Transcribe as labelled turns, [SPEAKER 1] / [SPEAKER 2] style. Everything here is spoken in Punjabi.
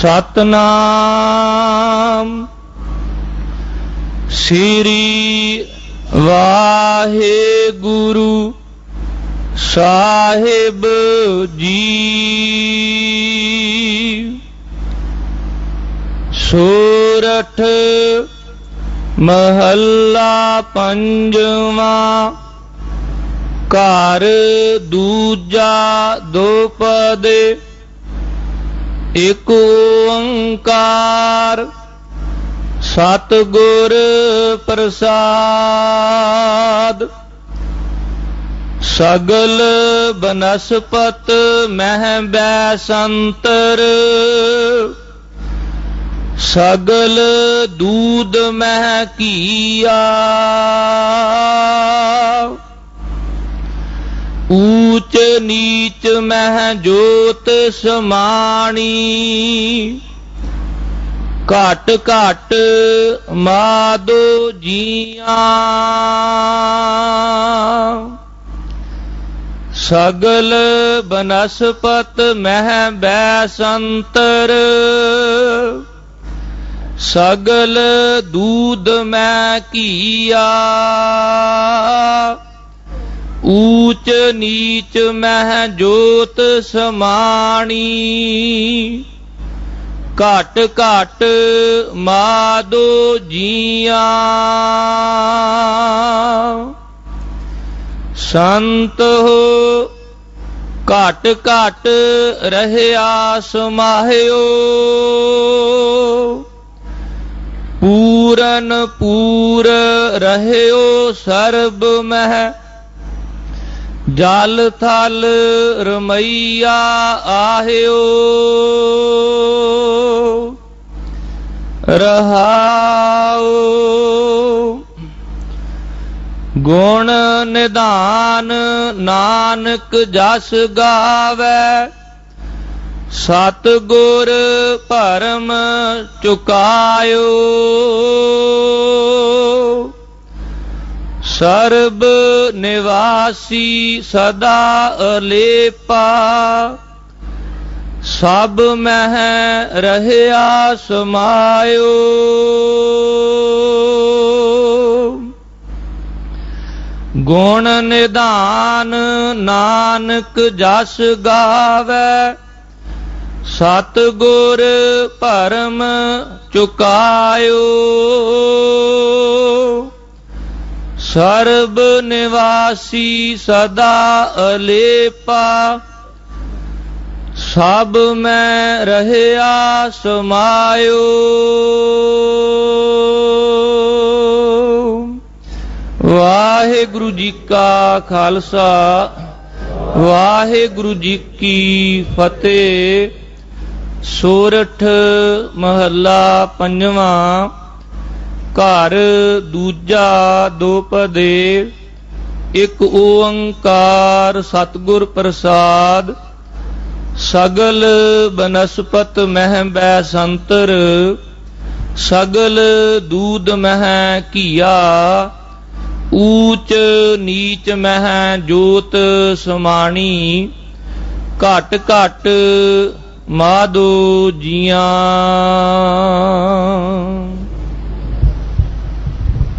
[SPEAKER 1] ਸਤਨਾਮ। ਸ੍ਰੀ ਵਾਹਿਗੁਰੂ ਸਾਹਿਬ ਜੀ। ਸੂਰਠ ਮਹੱਲਾ ਪੰਜਵਾਂ ਘਰ ਦੂਜਾ ਦੋਪਦੇ ਇਕ ਓੰਕਾਰ ਸਤਿਗੁਰ ਪ੍ਰਸਾਦ। ਸਗਲ ਬਨਸਪਤ ਮਹਿ ਬੈ ਸੰਤਰ ਸਗਲ ਦੂਧ ਮਹਿ ਕੀਆ। ਊਚ ਨੀਚ ਮਹਿ ਜੋਤ ਸਮਾਣੀ। ਘਟ ਘਟ ਮਾਦੋ ਜੀਆਂ। ਸਗਲ ਬਨਸਪਤ ਮਹਿ ਬੈਸੰਤਰ। ਸਗਲ ਦੂਦ ਮੈਂ ਕੀਆ ਊਚ ਨੀਚ ਮਹਿ ਜੋਤ ਸਮਾਣੀ। ਘਟ ਘਟ ਮਾਦੋ ਜੀਆਂ। ਸੰਤ ਹੋ, ਘਟ ਘਟ ਰਹਿਆ ਸਮਾਹਿਓ ਪੂਰਨ ਪੂਰ ਰਹਿਓ ਸਰਬ ਮਹਿ ਜਲ ਥਲ ਰਮਈਆ ਆਹਿਓ। ਰਹਾਉ ਗੁਣ ਨਿਧਾਨ ਨਾਨਕ ਜਸ ਗਾਵੇ। ਸਤ ਗੁਰ ਭਰਮ ਚੁਕਾਇਓ। ਸਰਬ ਨਿਵਾਸੀ ਸਦਾ ਅਲੇਪਾ। ਸਭ ਮਹਿ ਰਹਿਆ ਸਮਾਇਓ। ਗੁਣ ਨਿਧਾਨ ਨਾਨਕ ਜਸ ਗਾਵੇ। ਸਤ ਗੁਰ ਭਰਮ ਚੁਕਾਇਓ। ਸਰਬ ਨਿਵਾਸੀ ਸਦਾ ਅਲੇਪਾ, ਸਭ ਮੈਂ ਰਹਿਆ ਸਮਾਇਓ। ਵਾਹਿਗੁਰੂ ਜੀ ਕਾ ਖਾਲਸਾ, ਵਾਹਿਗੁਰੂ ਜੀ ਕੀ ਫਤਿਹ। ਸੋਰਠ ਮਹੱਲਾ ਪੰਜਵਾਂ ਘਰ ਦੂਜਾ ਦੋਪਦੇ ਇੱਕ ਓੰਕਾਰ ਸਤਿਗੁਰ ਪ੍ਰਸਾਦ, ਸਗਲ ਬਨਸਪਤ ਮਹਿ ਬੈ ਸੰਤਰ ਸਗਲ ਦੂਧ ਮਹਿ ਕੀਆ ਊਚ ਨੀਚ ਮਹਿ ਜੋਤ ਸਮਾਣੀ, ਘਟ ਘਟ ਮਾਦੋ ਜੀਆਂ।